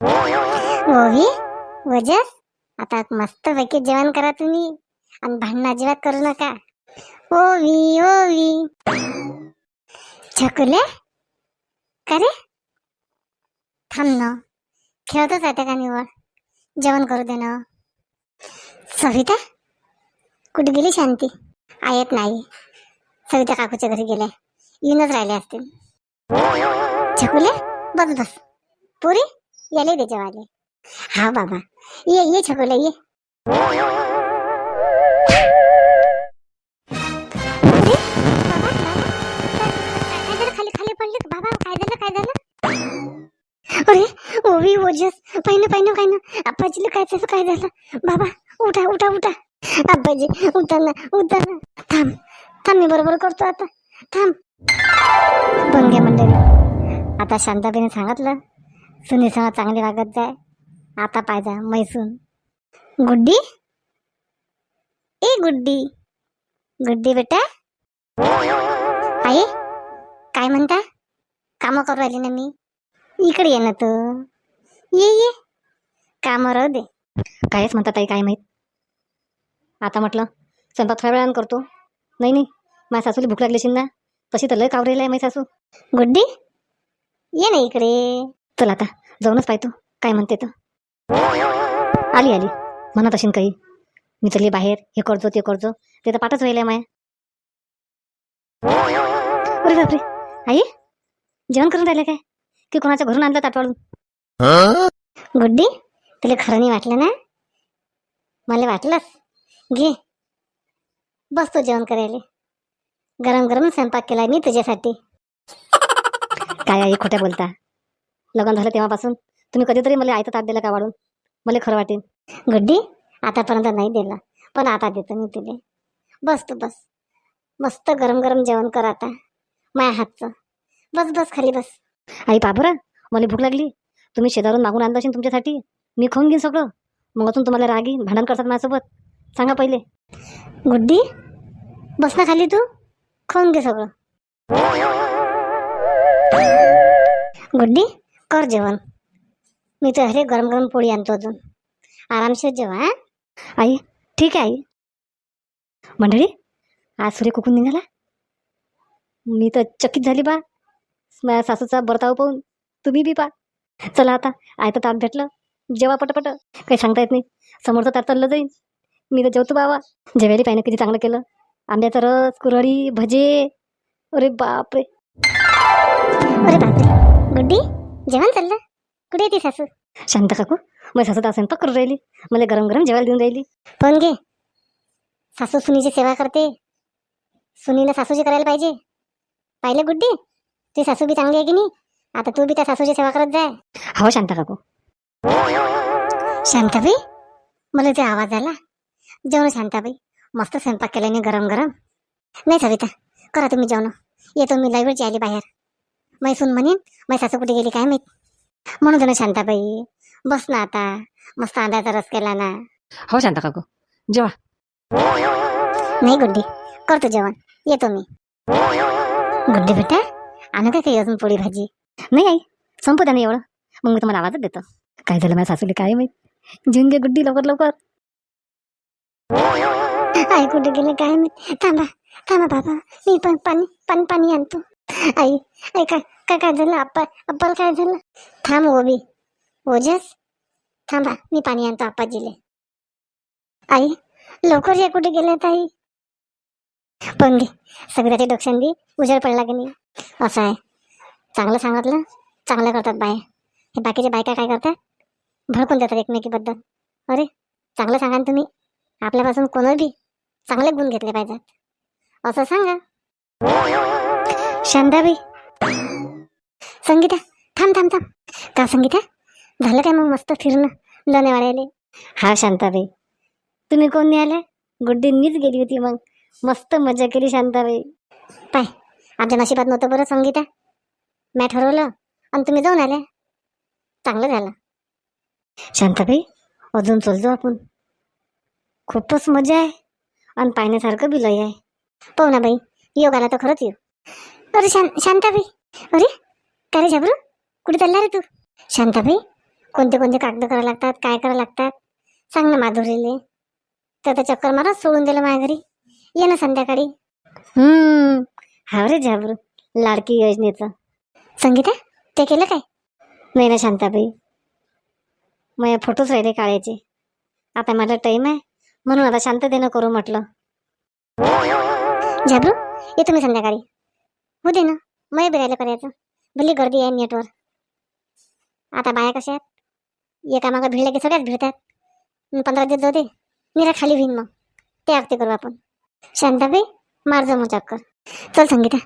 ओवी वजस आता मस्त पैकी जेवण करा तुम्ही आणि भांडण अजिबात करू नका. ओवी ओवी. छकुले का रे? थांब ना खेळतच आहे का निवड जेवण करू दे ना. सविता कुठे गेली शांती? आहेत नाही. सविता काकूच्या घरी गेले. येऊनच राहिले असतील. छकुले बस बस. पुरी? याले दे जेवाले हा बाबा. ये ये छकुले ये. खाली खाली पडले बाबा काय झालं काय झालं? अरे ओवी ओजस. पहिनं पहिनं काय ना आप्पाजीला काय त्याचं काय झालं? बाबा उठा उठा उठा. आप्पाजी उठा ना उठा ना थांब थांब मी बरोबर करतो आता. थांब. बंगे मंडळी आता शांताबाईने सांगितलं सुनी संग चांगली वागत जाय. आता पाहिजा मैसून गुड्डी? ए गुड्डी. गुड्डी बेटा. आई काय म्हणता? कामं करू राहिली ना मी. इकडे ये ना तू. ये ये. कामं राहू दे. कायच म्हणतात ताई काय माहीत? आता म्हटलं स्वयंपाक थोड्या वेळानं करतो. नाही नाही. माझ्या सासूला भूक लागली असेल ना तशी तर लय कावरेल आहे माझी सासू. गुड्डी? ये ना इकडे. चल आता जाऊनच पाहतो काय म्हणते तर आली आली. म्हणत असेन काही. मी चलली बाहेर हे करतो ते करतो ते तर पाठच व्हायला माया. अरे बापरे. आई जेवण करून राहिले काय? की कोणाच्या घरून आणलं ताटवाळून गुड्डी तुला खरं नाही वाटलं ना? मला वाटलंच. घे. बसतो जेवण करायला. गरम गरम स्वयंपाक केलाय मी तुझ्यासाठी. काय आई खोट्या बोलता? लग्न झालं तेव्हापासून. तुम्ही कधीतरी मला आयतं ताट दिलं का वाढून? मला खरं वाटेल. गुड्डी आतापर्यंत नाही दिला. पण आता देतो मी तुले. बस तू बस. मस्त गरम गरम जेवण कर आता. माया हातचं. बस बस खाली बस. आई पाबरा मला भूक लागली. तुम्ही शेजारून मागून आणत असेल तुमच्यासाठी. मी खाऊन घेईन सगळं. मग अजून तुम्हाला रागी भांडण करतात माझ्यासोबत. सांगा पहिले. गुड्डी बस ना खाली तू. खाऊन घे सगळं. गुड्डी कर जेवण. मी तर अरे गरम गरम पोळी आणतो अजून. आरामशीर जेवा हा? आई ठीक आहे आई. मंडळी आज सूर्य कुकून निघाला. मी तर चकित झाली बा. माझ्या सासूचा बर्ताव पाहून. तुम्ही बी पा चला आता आई तर ताप भेटलं. जेवा पटपट. काही सांगता येत नाही. समोरचं ताप चाललं जाईल मी तर जेवतो बाबा. जेवायला पाहिजे किती चांगलं केलं. आंब्याचा रस कुरळी भजे. अरे बापरे. अरे बापरे. गड्डी? जेवण चाललं. कुठे येते सासू? शांत काकू. माझी सासू तर स्वयंपाक करून राहिली. मला गरम गरम जेवायला देऊन राहिली. पण घे. सासू सुनीची सेवा करते. सुनीनं सासूची करायला पाहिजे. पाहिलं गुड्डी? तुझी सासू बी चांगली आहे की नाही? आता तू बी त्या सासूची सेवा करत जाय हो शांता काकू. शांताबाई मला ते आवाज आला. जेवण शांताबाई. मस्त स्वयंपाक केला मी गरम गरम. नाही सविता करा तुम्ही जेवण. येतो मी लाईव्हची आली बाहेर. मैसून म्हणेन माझी सासू कुठे गेली काय माहीत? म्हणून ना शांताबाई बस ना आता मस्त आंब्याचा रस केला ना. हो शांता काकू जेवा. नाही गुड्डी करतो जेवण येतो मी. गुड्डी बेटा आणू काय काही अजून पोळी भाजी? नाही आई संपू द्या ना एवढं. मग मी तुम्हाला आवाजच देतो. काय झालं माझ्या सासूले काय माहीत? जेवून घे गुड्डी लवकर लवकर. आई कुठे गेले काय मी थांबा थांबा बाबा मी पण पाणी पाणी पाणी आणतो. आई आई काय काय काय झालं? आप्पा आप्पाला काय झालं? थांब ओबी ओजस थांबा मी पाणी आणतो आप्पाजीले. आई लवकर या कुठे गेल्यात आई? पण घे सगळ्याच्या दे उजेड पडला की नाही असं आहे. चांगलं सांगितलं चांगलं करतात बाया. हे बाकीच्या बायका काय करतात? भडकून देतात एकमेकीबद्दल. अरे चांगलं सांगा ना तुम्ही. आपल्यापासून कोणी बी चांगले गुण घेतले पाहिजेत. असं सांगा. शांताबाई. संगीता थांब थांब थांब. का संगीता? झालं काय मग मस्त फिरणं? लोणेवाड्याले हा शांताबाई. तुम्ही कोण नाही आल्या गुड्डी मीच गेली होती मग. मस्त मजा केली शांताबाई. पाय आमच्या नशिबात नव्हतं बरं संगीता. मॅ ठरवलं आणि तुम्ही जाऊन आल्या. चांगलं झालं. शांताबाई अजून चलतो आपण. खूपच मजा आहे. आणि पाहण्यासारखं बी आहे. पाहू ना बाई योग आला तर खरंच येऊ अरे शां शांताबाई. अरे काय रे झाबरू कुठे चालला रे तू? शांताबाई कोणते कोणते कागद करावं लागतात काय करावं लागतात? सांग ना माधुरीले. तर आता चक्कर मारा सोडून दिलं माझ्या घरी. ये ना संध्याकाळी. हम्म हा रे झाबरू लाडकी योजनेचं. संगीता ते केलं काय? नाही ना शांताबाई. माझ्या फोटोच राहिले काढायचे आता माझा टाईम आहे म्हणून आता शांततेनं करू म्हटलं. झाबरू येतो मी संध्याकाळी. हो दे ना. मग बिरायला करायचं. भली गर्दी आहे नेटवर. आता बाया कशा आहेत? एकामागं भिडल्या की सगळ्याच भिडतात. मग पंधरा दिवस जाऊ दे. निरा खाली भिन मग. ते अगदी करू आपण. शांताबाई मार जा मग चक्कर चल संगीता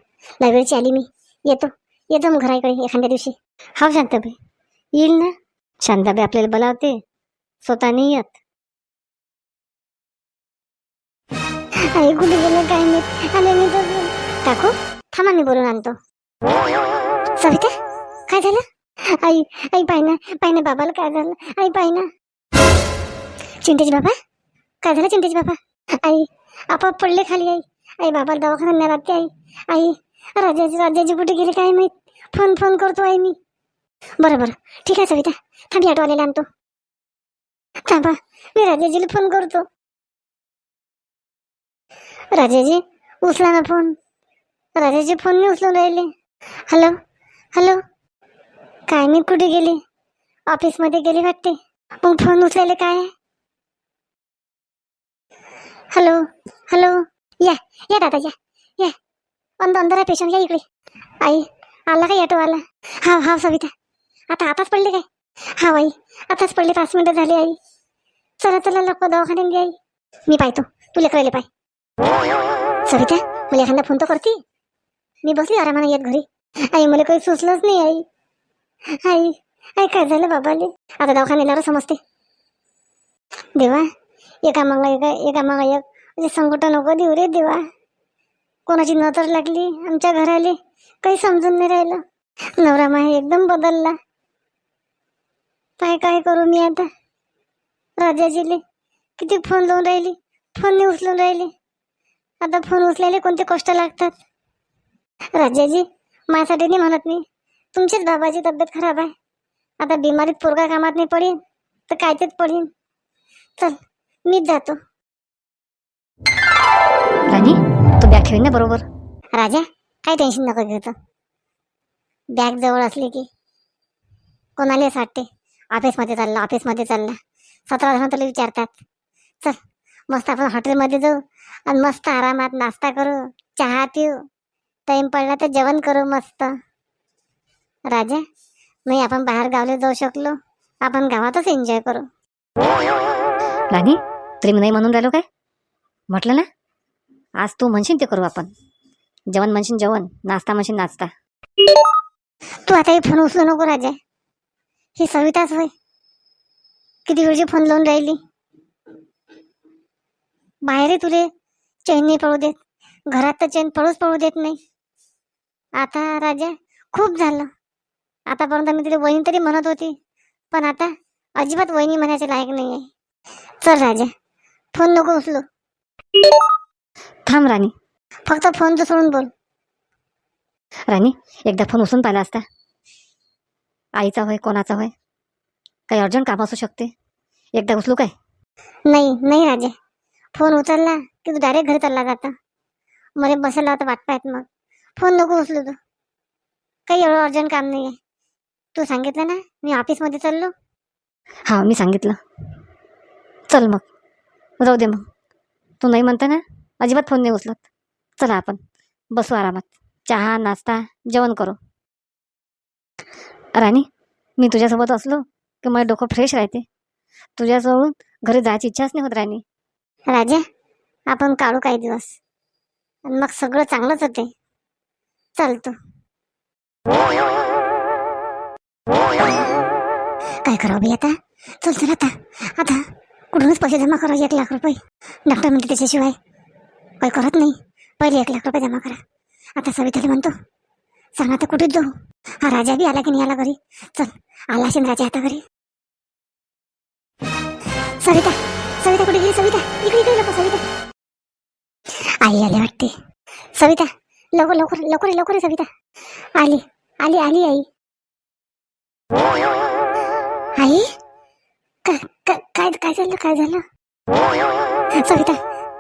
लायब्ररीची आली मी. येतो. येतो मग घराकडे एखाद्या दिवशी. हाव शांताबाई. येईल ना? शांताबाई आपल्याला बोलावते. स्वतः नाही येत. आई कुठे गेलं? काय नाही आले मी टाकू? थांबा मी बोलून आणतो. सविता काय झालं? आई आई पाय ना पाय ना बाबाला काय झालं? आई पाय ना. चिंतेची बाबा काय झालं चिंतेची बाबा? आई आपाप पडले खाली आई. आई बाबाला दवाखान्यात राहते आई. आई राजाची राजाची कुठे गेले काय माहीत? फोन फोन करतो आई मी. बरं बरं. ठीक आहे सविता थांबी ऑटोवाल्याला आणतो. थांबा मी राजाजीला फोन करतो. राजाजी उचला ना फोन. राजाचे फोन नाही उचलून राहिले. हॅलो हॅलो काय मी कुठे गेली? ऑफिसमध्ये गेले वाटते. मग फोन उचलायले काय आहे? हॅलो हॅलो या या दादा या या. अंध अंदर आहे पेशंट या इकडे. आई आला का ऑटो आला? हा हा सविता. आता आताच पडले काय? हा आई आताच पडले. पाच मिनिटं झाले आई. चला चला लोक दवाखान्यात आई. मी पाहतो. तुला करायला पाय सविता मला एखादा फोन तर करते? मी बसली आरामाने येत घरी. आई मला काही सुचलंच नाही आई. आई आई काय झालं बाबाले? आता दवाखान्याला समजते. देवा एका मागा एका एका मागा एक. म्हणजे संकट नको देऊ रे देवा. कोणाची नजर लागली आमच्या घराले? काही समजून नाही राहिलं. नवरा माहे एकदम बदलला. काय काय करू मी आता? राजाजीले किती फोन लावून राहिली? फोन नाही उचलून राहिले. आता फोन उचलायला कोणते कष्ट लागतात? राजाजी माझ्यासाठी नाही म्हणत मी. तुमचीच बाबाची तब्येत खराब आहे. आता बिमारीत पोरगा कामात नाही पडेन तर कायतेच पडेन? चल मीच जातो. राणी तू बॅग ठेवीन ना बरोबर? राजा काही टेन्शन नको घेतो बॅग जवळ असली की कोणाला असं वाटते ऑफिसमध्ये चालला ऑफिसमध्ये चालला. सतरा जण तुला विचारतात. चल मस्त आपण हॉटेलमध्ये जाऊ आणि मस्त आरामात नाश्ता करू चहा पिऊ. टाईम पडला तर जेवण करू मस्त. राजा नाही आपण बाहेर गावले जाऊ शकलो. आपण गावातच एन्जॉय करू. राणी तरी मी नाही म्हणून राहिलो काय? म्हटलं ना? आज तू म्हणशील ते करू आपण. जेवण म्हणशील जेवण नाश्ता म्हणशील नाश्ता. तू आता हे फोन उचलू नको राजा. ही सविताच होय. किती वेळची फोन लावून राहिली? बाहेर तुले. चैन नाही पडू देत. घरात तर चैन पडूच पडू देत नाही. आता राजा खूप झालं. आतापर्यंत मी तिला वहिनी तरी म्हणत होती पण आता अजिबात वहिनी म्हणायचे लायक नाही आहे चल राजा फोन नको उचलू. थांब राणी. फक्त फोनचं सोडून बोल. राणी एकदा फोन उचलून पाहिला असता. आईचा होय कोणाचा होय? काही अर्जंट काम असू शकते. एकदा उचलू काय? नाही नाही राजा. फोन उचलला की तू डायरेक्ट घरी चालला जाता. मला बसायला होता वाट पाहत मग. फोन नको उचलू तू. काही एवढं अर्जंट काम नाही आहे तू सांगितलं ना मी ऑफिसमध्ये चाललो. हा मी सांगितलं. चल मग. जाऊ दे मग. तू नाही म्हणता ना अजिबात फोन नाही उचलत. चला आपण. बसू आरामात. चहा नाश्ता जेवण करू. राणी मी तुझ्यासोबत असलो की माझं डोकं फ्रेश राहते. तुझ्याजवळून घरी जायची इच्छाच नाही होत राणी. राजा आपण काढू काही दिवस. मग सगळं चांगलंच होते. चल तू काय करावं बी आता? चल चल आता. आता कुठूनच पैसे जमा करा एक लाख रुपये. डॉक्टर म्हणते त्याच्याशिवाय काही करत नाही. पहिले एक लाख रुपये जमा करा. आता सविताला म्हणतो सांग आता कुठेच जाऊ? हा राजा बी आला की नाही आला घरी? चल आला असेल राजा आता घरी. सविता सविता कुठे गेली? सविता इकडे इकडे सविता. आई आली वाटते. सविता लवकर लवकर लवकर लवकर सविता. आली आली आली आई. आई? काय काय झालं काय झालं? सविता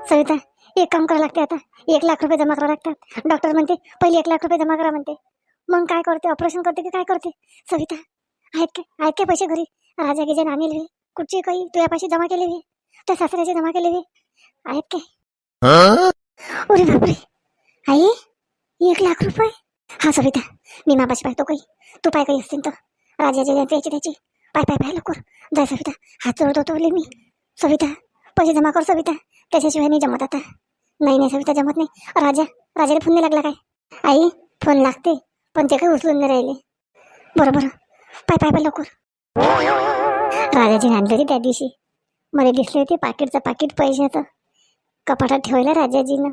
सविता एक काम करावं लागते आता. एक लाख रुपये जमा करावं लागतात. डॉक्टर म्हणते पहिले एक लाख रुपये जमा करा म्हणते. मग काय करते? ऑपरेशन करते की काय करते? सविता आहेत काय आहेत काय पैसे घरी? राजा गिजे आणले कुठचे काही? तुझ्या पैसे जमा केले वे त्या सासऱ्याचे जमा केले वे आहेत काय अरे बापरे. आई? एक लाख रुपये? हा सविता मी मापाशी पाहतो काही. तू पाय काही असतील तर. राजाचे त्याची त्याची पाय पाय पाय लवकर. जाय सविता हात जोडतो तो मी. सविता पैसे जमा कर सविता. त्याच्याशिवाय नाही जमत आता. नाही नाही सविता जमत नाही. राजा राजाला फोन नाही लागला काय? आई फोन लागते पण ते काही उचलून नाही राहिले. बरोबर पाय पाय पाय लवकर. राजाची आणले होते त्या दिवशी. मला दिसले होते पाकिटचं पाकिट पैशाचं. कपाटात ठेवायला राजाजीनं.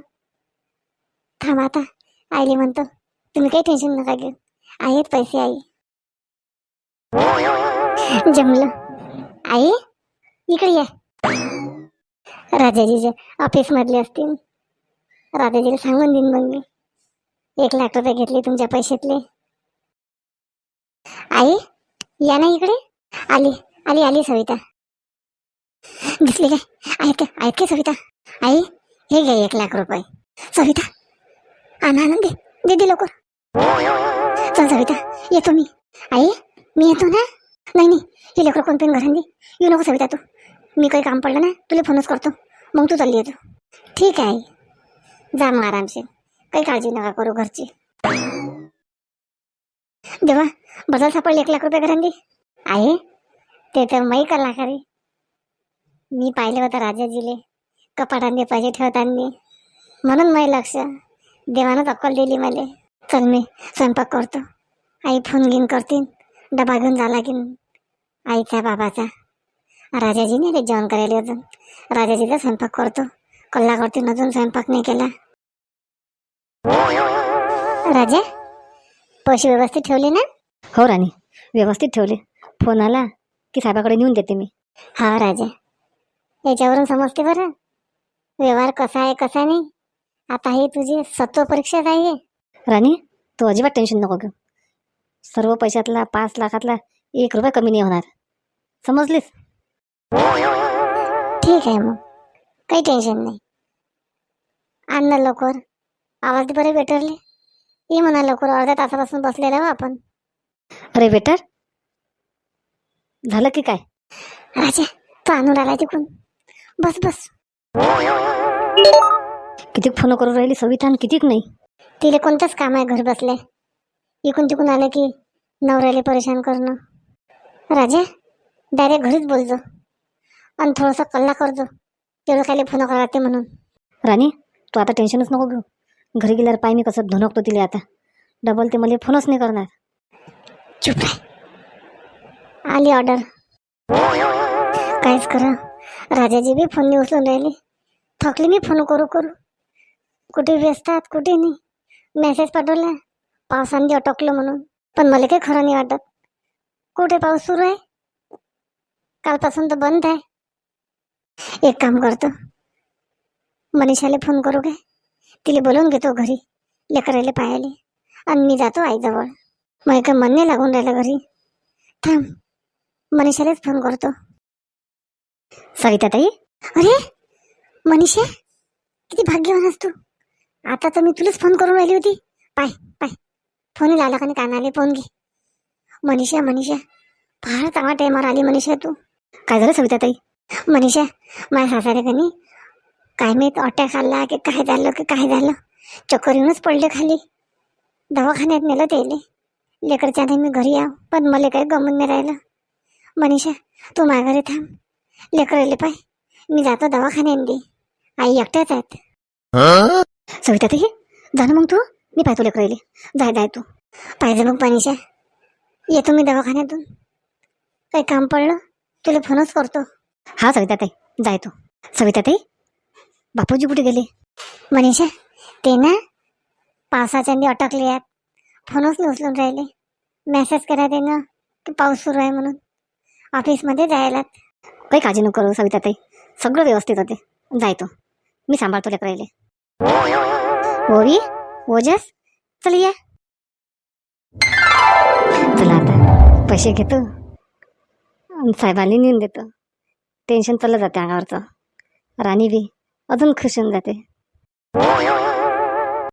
थांब आता. आईले म्हणतो तुम्ही काही टेन्शन नका घेऊ. आहेत पैसे आई. जमलं. आई इकडे या. राजाजीच्या ऑफिस मधले असतील राजाजीला सांगून देईन मग मी. एक लाख रुपये घेतले तुमच्या पैशातले. आई या ना इकडे. आली आली आली सविता. दिसली काय? आहेत का? आहेत का सविता? आई हे घ्या एक लाख रुपये. सविता आणा आनंद दे. लवकर. चल सविता. येतो मी. आई मी येतो ना? नाही नाही. हे लेकरं कोण पण घरांनी येऊ नको सविता तू. मी काही काम पडलं ना तुला फोनच करतो. मग तू चालली येतो. ठीक आहे आई. जा मग आरामशीर. काही काळजी नका करू घरची. देवा बदल सापडले एक लाख रुपये घरांनी आहे ते तर माही करला खरी. मी पाहिलं होतं राजाजीले. कपाटांनी पैसे ठेवताना. म्हणून मै लक्ष. देवानंच अक्कल दिली मला. चल मी स्वयंपाक करतो. आई फोन घेऊन करतील डबा घेऊन झाला की आईचा बाबाचा. राजाजी नाही रे जेवण करायला अजून. राजाजीचा स्वयंपाक करतो. कल्ला करतील अजून स्वयंपाक नाही केला. राजा पैसे व्यवस्थित ठेवले ना? हो राणी व्यवस्थित ठेवले. फोन आला की साहेबाकडे नेऊन देते मी. हा राजा. याच्यावरून समजते बरं. व्यवहार कसा आहे कसा नाही? आता ही तुझी सत्व परीक्षाच आहे. राणी तू अजिबात टेन्शन नको घेऊ. सर्व पैशातला पाच लाखातला एक रुपया कमी नाही होणार. समजलीस? ठीक आहे मग. काही टेन्शन नाही. आण ना लवकर. आवाज बरं बेटरले ये म्हणा लवकर अर्ध्या तासापासून बसलेला हो आपण. अरे बेटर झालं की काय? राजा तो आणून आला तिकडून. बस बस. किती फोन करून राहिली सविता आणि कितीक नाही? तिले कोणतंच काम आहे घर बसले. इकून तिकून आलं की नवऱ्याला परेशान करणं. राजा डायरेक्ट घरीच बोलजो आणि थोडंसं कल्ला करजो तेवढं काय फोन करा लागते म्हणून. राणी तू आता टेन्शनच नको घेऊ. घरी गेल्यावर पाय मी कसं धुनकतो तिला आता. डबल ते मला फोनच नाही करणार. चुप राह. आली ऑर्डर काहीच करा. राजाजी बी फोन नाही उचलून राहिले. थकली मी फोन करू करू. कुठे व्यस्तात कुठे नाही. मेसेज पाठवला पावसाने अटकलं म्हणून. पण मला काही खरं नाही वाटत. कुठे पाऊस सुरू आहे? कालपासून तर बंद आहे. एक काम करतो. मनीषाला फोन करू काय? तिला बोलवून घेतो घरी लेकराले पायाले आणि मी जातो आईजवळ. मग काय मन नाही लागून राहिलं घरी. थांब मनीषालाच फोन करतो. सविता ताई अरे मनीषा किती भाग्यवान असतो आता तर मी तुलाच फोन करून राहिली होती. पाय पाय. फोन लावला का नाही कानाले? फोन घे. मनीषा मनीषा. फार चांगला टायमावर आली मनीषा तू. काय झालं सविता ताई मनीषा माझ्या सासऱ्या का नाही? काय माहीत अटॅक आला की काय झालं की काय झालं? चक्कर येऊनच पडले खाली. दवाखान्यात नेलं त्याले. लेकरच्या आधी मी घरी याव पण मला काही गमून नाही राहिलं. मनीषा तू माझ्या घरी थांब. लेकराले पाय. मी जातो दवाखान्यात दे आई एकट्याच आहेत. सविता ताई जा ना मग तू. मी पाहतो लेकर राहिले जाय जाय तू. पाहिजे मग मनीषा येतो मी दवाखान्यातून. काही काम पडलं तुला फोनच करतो. हा सविता ताई जाय तू. सविता ताई बापूजी कुठे गेले? मनीषा ते ना पावसाच्या अटकले आहेत फोनच नाही उचलून राहिले. मेसेज करा ते ना की पाऊस सुरू आहे म्हणून. ऑफिसमध्ये जायला काही काळजी नको करू सविता ताई सगळं व्यवस्थित होते. जाय तू. मी सांभाळतो लेकर राहिले ओवी ओजस चल या. चला आता पैसे घेतो. आणि साहेबांनी नेऊन देतो. टेन्शन चाललं जाते अंगावरचं. राणी बी अजून खुश होऊन जाते.